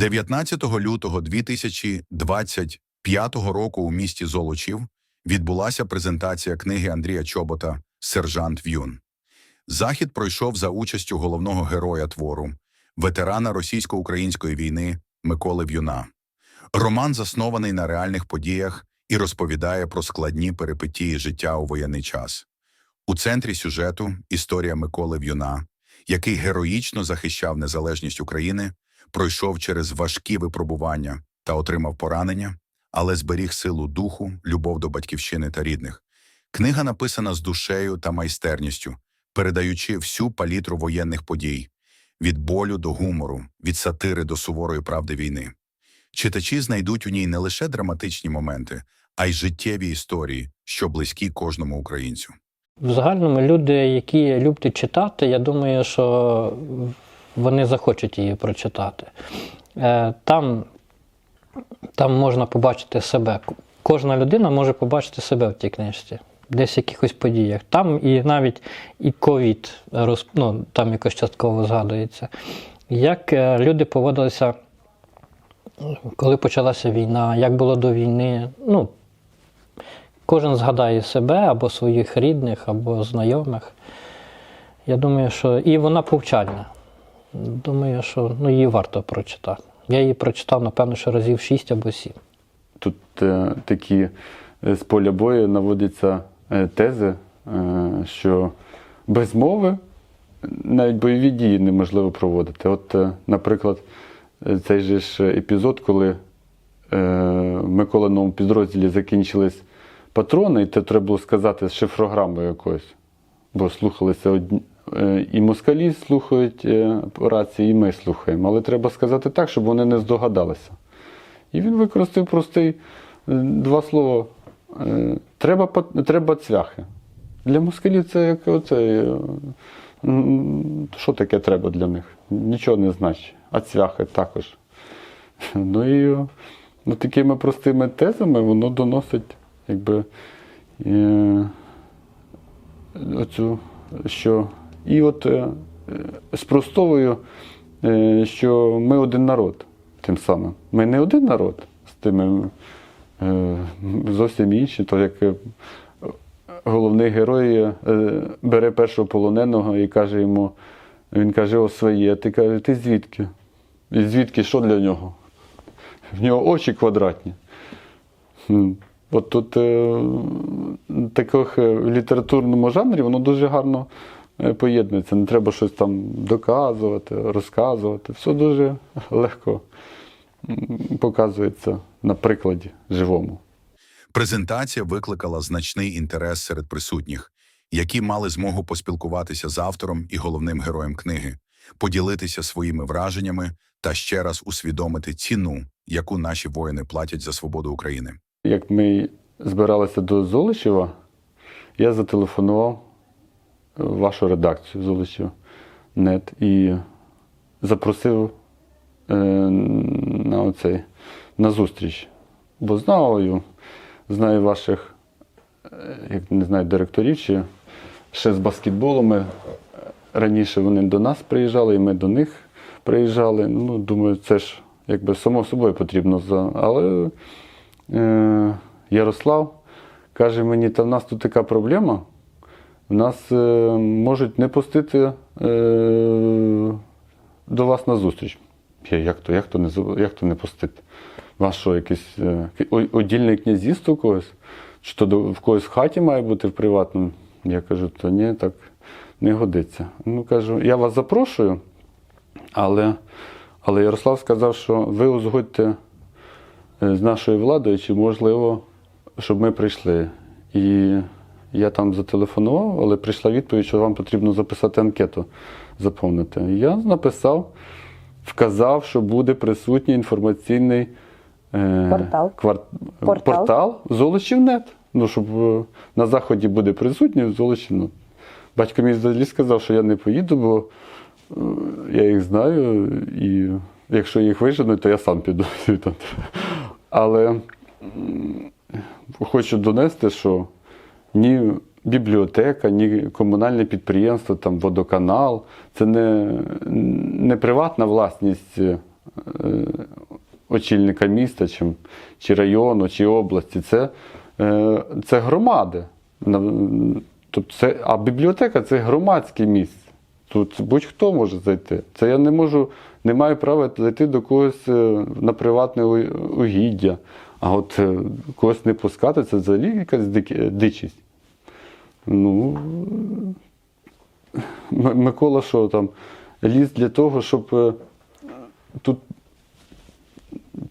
19 лютого 2025 року у місті Золочів відбулася презентація книги Андрія Чобота «Сержант В'юн». Захід пройшов за участю головного героя твору, ветерана російсько-української війни Миколи В'юна. Роман заснований на реальних подіях і розповідає про складні перипетії життя у воєнний час. У центрі сюжету історія Миколи В'юна, який героїчно захищав незалежність України, пройшов через важкі випробування та отримав поранення, але зберіг силу духу, любов до батьківщини та рідних. Книга написана з душею та майстерністю, передаючи всю палітру воєнних подій від болю до гумору, від сатири до суворої правди війни. Читачі знайдуть у ній не лише драматичні моменти, а й життєві історії, що близькі кожному українцю. В загальному люди, які люблять читати, я думаю, що вони захочуть її прочитати. Е, Там, там можна побачити себе. Кожна людина може побачити себе в тій книжці, десь в якихось подіях. Там і навіть і ковід роз- ну, там якось частково згадується. Як е, люди поводилися, коли почалася війна, як було до війни. Ну, Кожен згадає себе або своїх рідних, або знайомих. Я думаю, що і вона повчальна. Думаю, що ну, її варто прочитати. Я її прочитав, напевно, що разів 6 або 7. Тут е, такі е, з поля бою наводяться е, тези, е, що без мови навіть бойові дії неможливо проводити. От, е, наприклад, е, цей же ж епізод, коли е, в Миколиному підрозділі закінчились патрони, і то треба було сказати з шифрограмою якоюсь. Бо слухалися одні. Е, І москалі слухають е, рації, і ми слухаємо. Але треба сказати так, щоб вони не здогадалися. І він використав простий е, два слова. Треба, треба цвяхи. Для москалів це як оце. Що таке треба для них? Нічого не значить. А цвяхи також. Ну і ну, такими простими тезами воно доносить, якби. Оцю, що і от е, спростовую, е, що ми один народ тим самим. Ми не один народ з тими е, зовсім інші, то як головний герой бере першого полоненого і каже йому, він каже, о своє, ти каже, ти звідки? І звідки що для нього? В нього очі квадратні. От тут таких в літературному жанрі воно дуже гарно поєднується. Не треба щось там доказувати, розказувати. Все дуже легко показується на прикладі живому. Презентація викликала значний інтерес серед присутніх, які мали змогу поспілкуватися з автором і головним героєм книги, поділитися своїми враженнями та ще раз усвідомити ціну, яку наші воїни платять за свободу України. Як ми збиралися до Золочева, я зателефонував вашу редакцію Золочів нет і запросив е, на, оцей, на зустріч. Бо знаю, знаю ваших, е, як не знаю, директорів чи ще з баскетболу. Ми, е, раніше вони до нас приїжджали, і ми до них приїжджали. Ну, думаю, це ж якби само собою потрібно. Але е, Ярослав каже мені, та в нас тут така проблема. В нас е, можуть не пустити е, до вас на зустріч. Як то, як то не, як то не пустити? Вас що, якесь е, одільне князівство когось? Чи то в когось в хаті має бути в приватному? Я кажу, то ні, так не годиться. Ну кажу, я вас запрошую, але, але Ярослав сказав, що ви узгодьте з нашою владою, чи можливо, щоб ми прийшли. І я там зателефонував, але прийшла відповідь, що вам потрібно записати анкету, заповнити. Я написав, вказав, що буде присутній інформаційний е, Портал. квар- Портал. портал Золочівнет. Ну, щоб е, на заході буде присутній Золочівнет. Батько мій взагалі сказав, що я не поїду, бо е, я їх знаю, і якщо їх виженуть, то я сам піду. Але хочу донести, що ні бібліотека, ні комунальне підприємство, там водоканал це не, не приватна власність е, очільника міста, чи, чи району, чи області. Це, е, це громади. Тобто це, а бібліотека це громадське місце. Тут будь-хто може зайти. Це я не можу, не маю права зайти до когось е, на приватне угіддя. А от е, когось не пускати, це взагалі якась дик- дичість. Ну, Микола що там ліз для того, щоб е, тут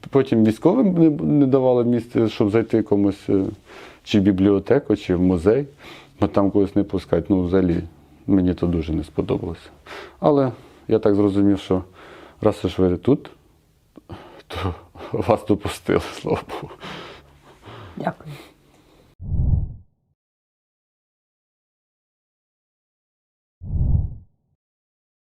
потім військовим не, давали місце, щоб зайти комусь е, чи в бібліотеку, чи в музей, бо там когось не пускають. Ну, взагалі, мені то дуже не сподобалося. Але я так зрозумів, що раз уж ви тут, вас допустили, слава Богу.